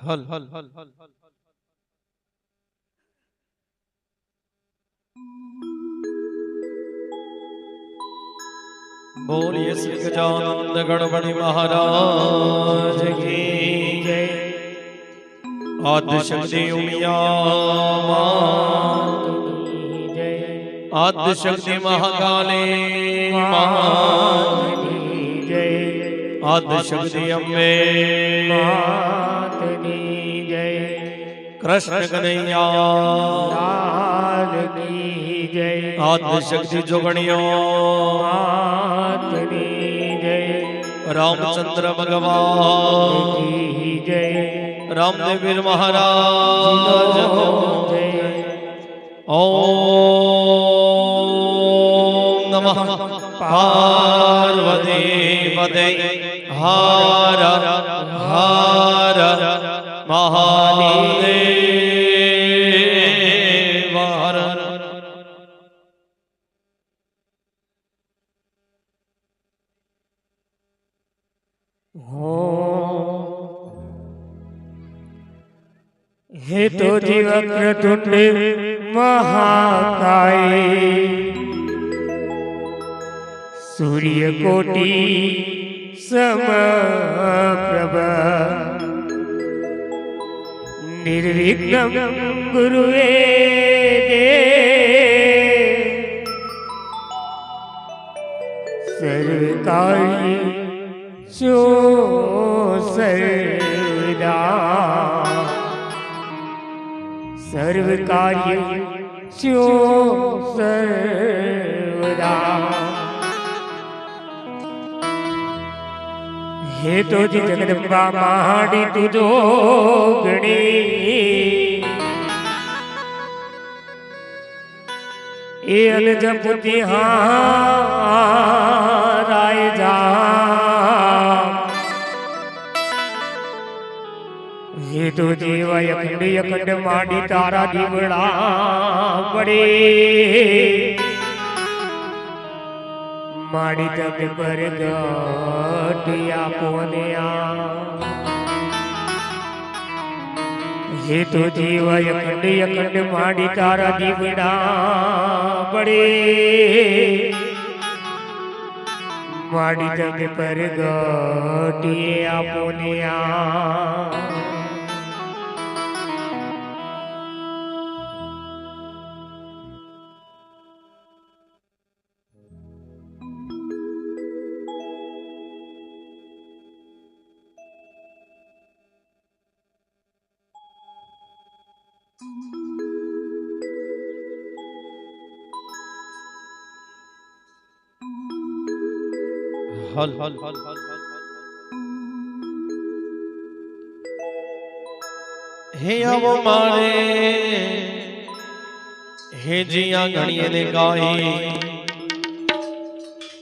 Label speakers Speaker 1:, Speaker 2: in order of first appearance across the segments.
Speaker 1: હલ હલ હલ હલ બોલીએ શ્રી ગજાનંદ आदिशक्ति अम्बे जय। कृष्ण कन्हैया। लाल की जय। आदिशक्ति जोगणियों। जय। रामचंद्र भगवान। की
Speaker 2: जय। रामदेव महाराज। जय। ओम સમપ્રભ નિર્વિઘ્ન ગુરુએ દે સર્વકાર્ય શો સર્વદા સર્વ કાર્ય સ્યો સર્વદા હે તો જી જગદંબા માડી તુજો ગણી એ અનજ પુતિ હારાય જા હે તો જીવા અખંડ અખંડ માડી તારા દીવડા પડે માડી તમે પર ગટિયા પોન્યા. હે તો જીવા અખંડ અખંડ માડી તારા દીવડા પડે. માડી તમે પર ગટિયા પોન્યા.
Speaker 1: હલ. હે આવો મારે. હે જીયા ગણીએ ગાઈ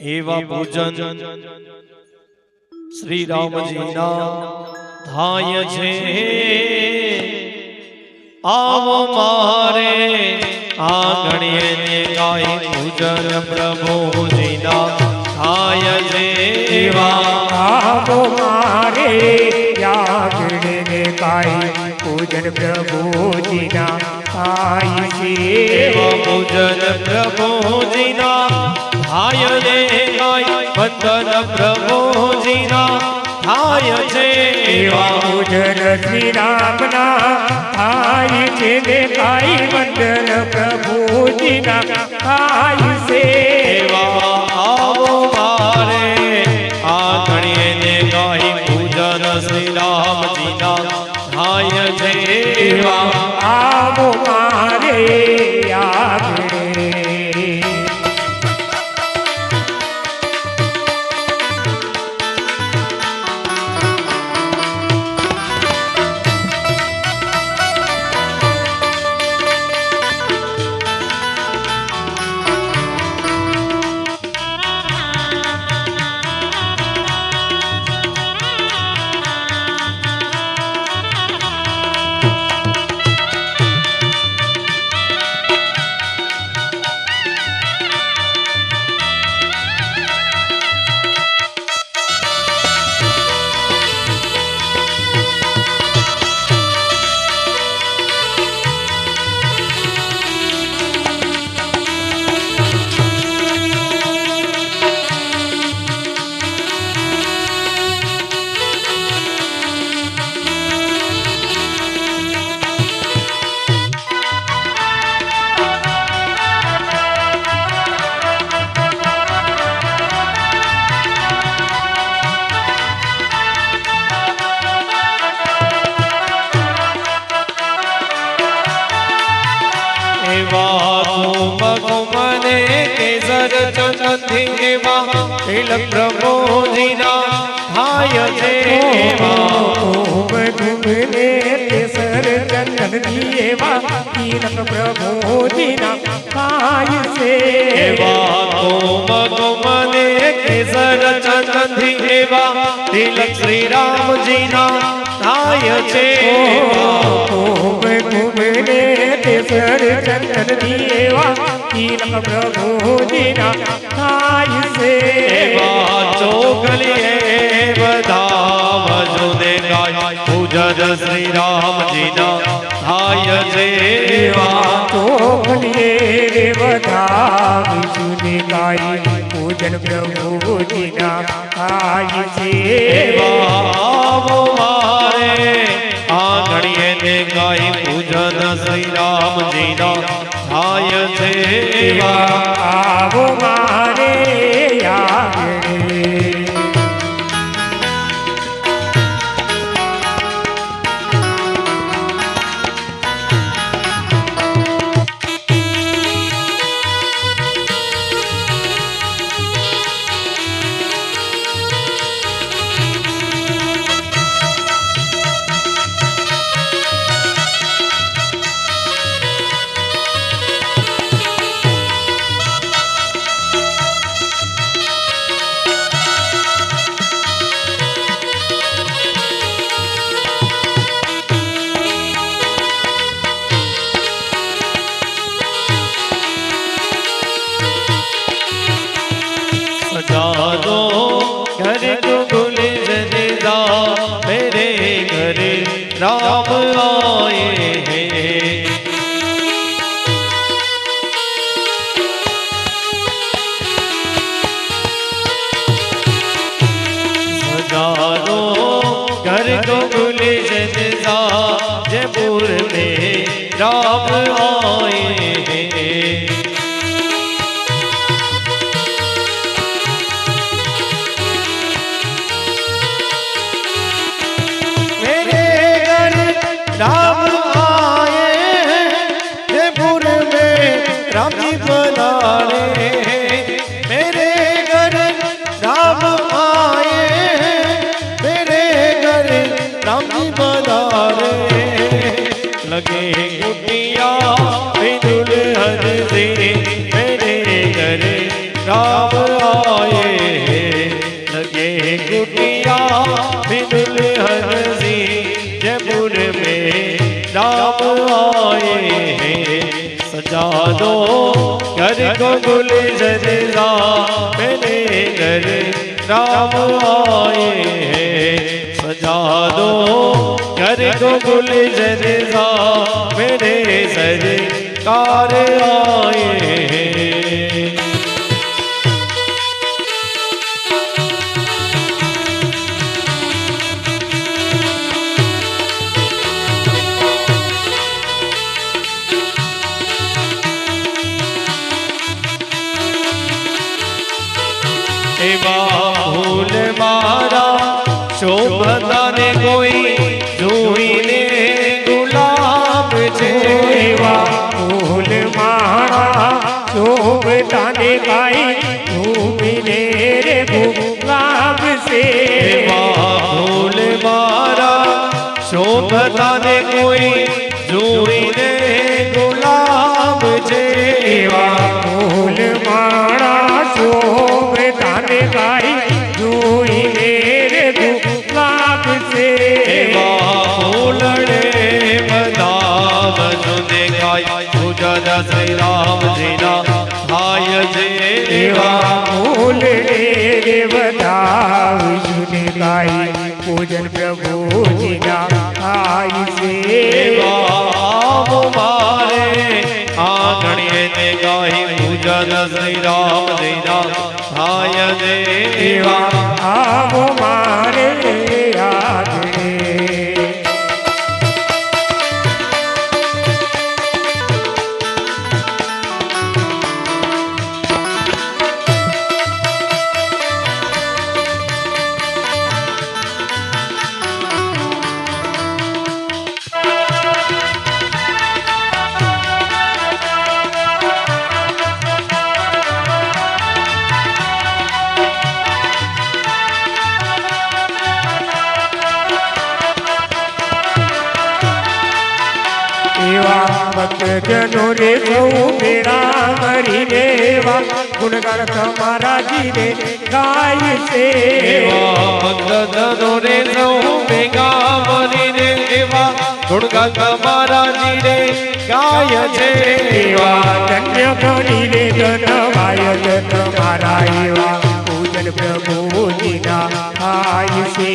Speaker 1: એવા પૂજન શ્રી રામજીના થાય છે. આવો મારે. આ ગણીએ ગાઈ પૂજન પ્રભુજીના
Speaker 2: મારે યાગણે કાઈ પૂજન પ્રભુજીના થાય છે.
Speaker 1: પૂજન પ્રભુજીના થાય રે ગાય વંદન પ્રભુજીના થાય છે.
Speaker 2: એવા પૂજન શ્રી રામના થાય છે ને વંદન પ્રભુજીના થાય છે.
Speaker 1: શ્રી રામજીના થાય એવા
Speaker 2: આવો
Speaker 1: કુમને કેસર એવા તિલક પ્રભુજીના થાય છે
Speaker 2: ઘૂમને કેસર એવા તિલક પ્રભુજીના થાય છે
Speaker 1: કુમને કેસર એવા તિલક શ્રી રામજીના થાય છે એવા
Speaker 2: ઘૂમ ઘૂમને કેસર ચંદન એવા તિલક પ્રભુજીના થાય છે
Speaker 1: એવા ચોકલીએ બધા વજુદે ગાય પૂજન શ્રી રામજીના થાય છે એવા
Speaker 2: ચોખલીએ બધા વિષ્ણુને ગાય પૂજન પ્રભુજીના થાય છે
Speaker 1: એવા આવો મારે આંગણીએ ને ગાય પૂજન શ્રી રામજીના થાય છે.
Speaker 2: આવો મારે આગળ
Speaker 1: राम लगे कुटिया दुल्हन से मेरे घर राम आए हैं लगे कुटिया दुल्हन सजा दो घर को गुल जजा मेरे घर राम आए हैं सजा दो घर को गुल जजा मेरे सरकार आए हैं શોભતાને કોઈ જોઈને ગુલાબ
Speaker 2: જેવા ફૂલ ફૂલ શોભ શોભતાને ગાય જોઈને રે ગુલાબ
Speaker 1: એવા ફૂલડે બદામ બધુ દેખાય પૂજા શ્રી રામજીના થાય છે
Speaker 2: એવા
Speaker 1: એવા
Speaker 2: ફૂલ રે બદામ વિષ્ણુને ગાય પૂજન પ્રભુજીના થાય છે
Speaker 1: મારે આંગણીએ ગાય પૂજન શ્રી રામ દેના થાય દેવા
Speaker 2: આવો મારે. યાદ ગુણગાન તમારા જીરે ગાય છે.
Speaker 1: ભક્તજનો રે સૌ ભેગા મળીને એવા ગુણગાન તમારા જીરે ગાય છે.
Speaker 2: એવા ધન્ય કરીને ધનવાય જન મારા એવા પૂજન પ્રભુજીના થાય છે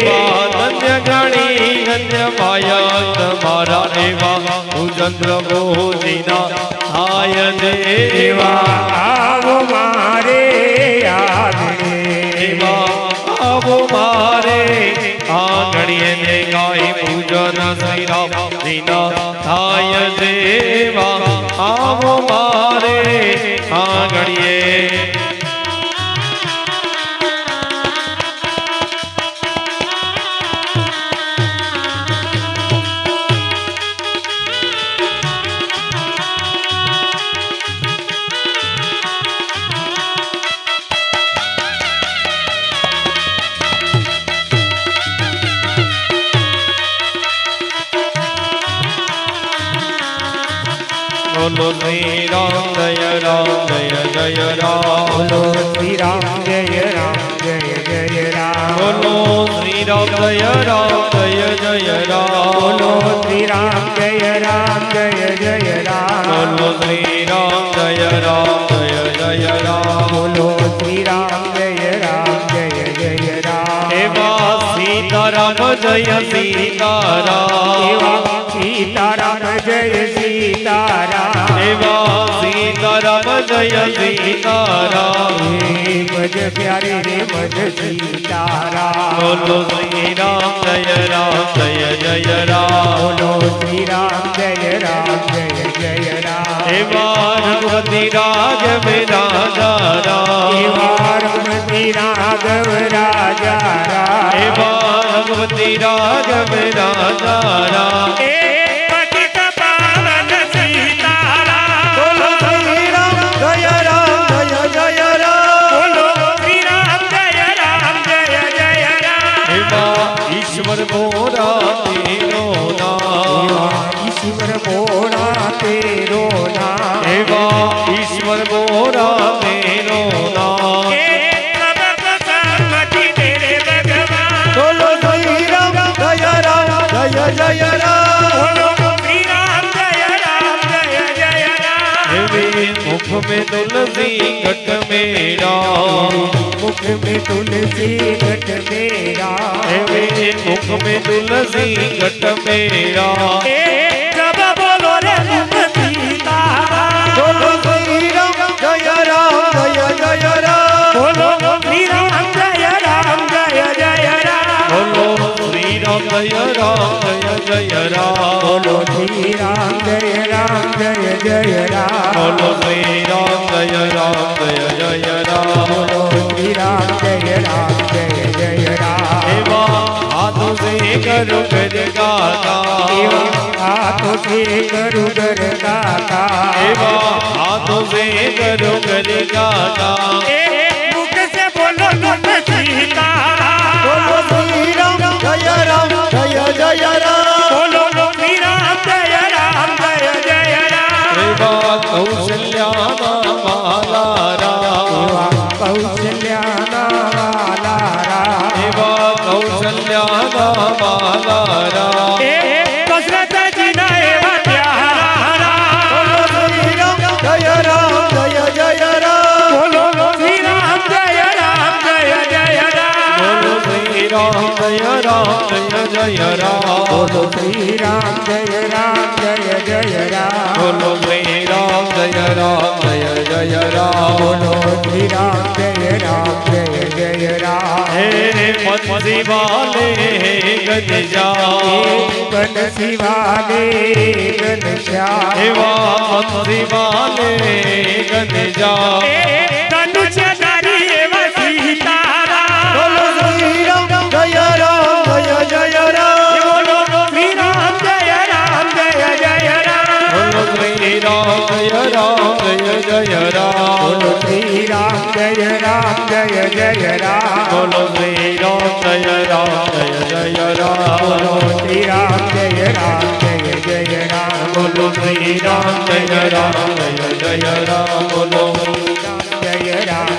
Speaker 1: ધન્ય ગણી ધન્ય માયા તમારા એવા પૂજન પ્રભુજીના થાય દેવા.
Speaker 2: આવો મારે
Speaker 1: આવો મારે આંગણીએ ને ગાય પૂજન શ્રી રામ દીના થાય દેવા. આવો મારે આંગણીએ બોલો શ્રી રામ જય રામ જય જય રામ. એવા સીતારામ જય સીતારામ.
Speaker 2: એવા સીતારામ જય સીતારામ
Speaker 1: એવા સીતારામ જય સીતારામ
Speaker 2: હે મજ પ્યારે રે મજ સીતારામ
Speaker 1: બોલો શ્રી રામ જય રામ જય જય રામ
Speaker 2: બોલો શ્રી રામ જય રામ જય જય રામ
Speaker 1: રાજા રાજા में तुलसी घट
Speaker 2: मेरा एवे मुख में तुलसी
Speaker 1: घट मेरा જય રામ. બોલો શ્રી રામ
Speaker 2: જય રામ જય જય રામ.
Speaker 1: બોલો શ્રી રામ જય રામ જય જય રામ.
Speaker 2: બોલો શ્રી રામ જય રામ જય જય રામ.
Speaker 1: એવા હાથો સે કરો કર
Speaker 2: ગાતા. એવા હાથો સે
Speaker 1: કરો કર ગાતા. એવા હાથો
Speaker 2: સે કરો કર ગાતા જય રામ
Speaker 1: બોલો શ્રી રામ જય રામ જય જય રામ
Speaker 2: બોલો શ્રી રામ જય રામ જય જય રામ
Speaker 1: બોલો શ્રી રામ જય રામ જય
Speaker 2: જય રામ હે બંસી વાલે ગન ગન શ્યા
Speaker 1: હે ગન જાઓ જય રામ જય જય રામ
Speaker 2: બોલો શ્રી રામ જય રામ જય જય રામ
Speaker 1: બોલો શ્રી રામ જય રામ જય જય રામ
Speaker 2: બોલો શ્રી રામ જય રામ જય જય રામ
Speaker 1: બોલો શ્રી રામ જય રામ જય જય રામ બોલો
Speaker 2: જય રામ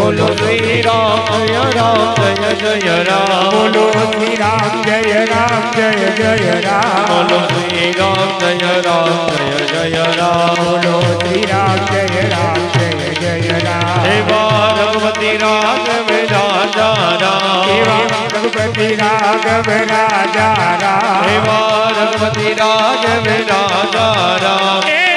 Speaker 1: બોલો શ્રી રામ જય રામ જય જય રામ.
Speaker 2: બોલો શ્રી રામ જય રામ જય જય રામ.
Speaker 1: બોલો શ્રી રામ જય રામ જય જય રામ.
Speaker 2: બોલો શ્રી રામ જય રામ જય જય રામ.
Speaker 1: એવા રઘુપતિ રાઘવ રાજા રામ.
Speaker 2: એવા રઘુપતિ રાઘવ રાજા રામ.
Speaker 1: એવા રઘુપતિ રાઘવ રાજા રામ.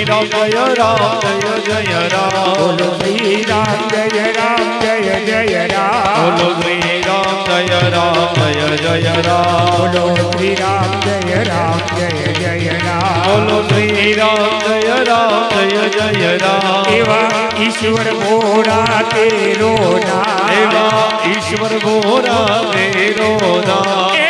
Speaker 1: શ્રી રામ જય રામ જય જય રામ
Speaker 2: બોલો શ્રી રામ જય રામ જય જય રામ
Speaker 1: બોલો શ્રી રામ જય રામ જય જય રામ
Speaker 2: બોલો શ્રી રામ જય રામ જય જય રામ
Speaker 1: બોલો શ્રી રામ જય રામ જય જય રામ
Speaker 2: એવા ઈશ્વર મોરા તેરો ના
Speaker 1: એવા ઈશ્વર મોરા તેરો
Speaker 2: એ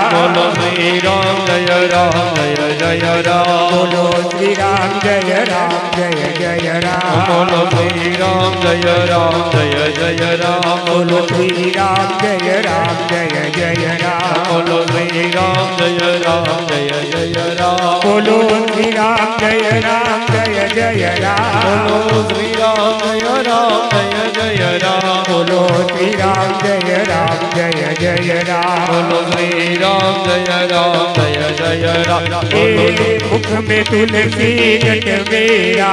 Speaker 1: બોલો શ્રી રામ જય રામ જય જય રામ
Speaker 2: બોલો શ્રી રામ જય રામ જય જય રામ
Speaker 1: બોલો શ્રી રામ જય રામ જય જય રામ
Speaker 2: બોલો શ્રી રામ જય રામ જય જય રામ
Speaker 1: બોલો શ્રી રામ જય રામ જય જય રામ
Speaker 2: બોલો શ્રી રામ જય રામ જય જય રામ
Speaker 1: બોલો શ્રી રામ જય રામ જય જય રામ
Speaker 2: બોલો શ્રી રામ જય રામ જય જય રામ
Speaker 1: બોલો શ્રી રામ जय राम जय जय
Speaker 2: राम मुख में तुलसी जट मेरा